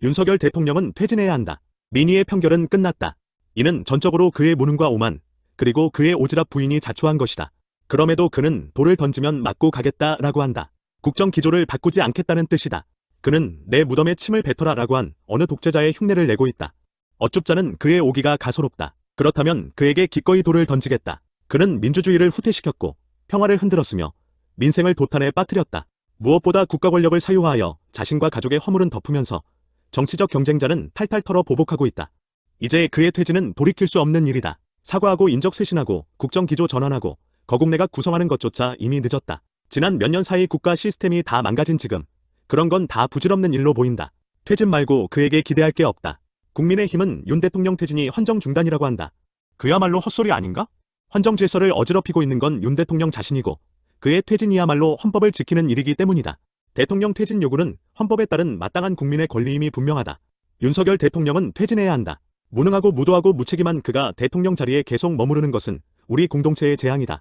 윤석열 대통령은 퇴진해야 한다. 민희의 편결은 끝났다. 이는 전적으로 그의 무능과 오만, 그리고 그의 오지랖 부인이 자초한 것이다. 그럼에도 그는 돌을 던지면 맞고 가겠다라고 한다. 국정 기조를 바꾸지 않겠다는 뜻이다. 그는 내 무덤에 침을 뱉어라라고 한 어느 독재자의 흉내를 내고 있다. 어쭙자는 그의 오기가 가소롭다. 그렇다면 그에게 기꺼이 돌을 던지겠다. 그는 민주주의를 후퇴시켰고 평화를 흔들었으며 민생을 도탄에 빠뜨렸다. 무엇보다 국가 권력을 사유화하여 자신과 가족의 허물은 덮으면서 정치적 경쟁자는 탈탈 털어 보복하고 있다. 이제 그의 퇴진은 돌이킬 수 없는 일이다. 사과하고 인적 쇄신하고 국정 기조 전환하고 거국내각 구성하는 것조차 이미 늦었다. 지난 몇 년 사이 국가 시스템이 다 망가진 지금 그런 건 다 부질없는 일로 보인다. 퇴진 말고 그에게 기대할 게 없다. 국민의힘은 윤 대통령 퇴진이 헌정 중단이라고 한다. 그야말로 헛소리 아닌가? 헌정 질서를 어지럽히고 있는 건 윤 대통령 자신이고 그의 퇴진이야말로 헌법을 지키는 일이기 때문이다. 대통령 퇴진 요구는 헌법에 따른 마땅한 국민의 권리임이 분명하다. 윤석열 대통령은 퇴진해야 한다. 무능하고 무도하고 무책임한 그가 대통령 자리에 계속 머무르는 것은 우리 공동체의 재앙이다.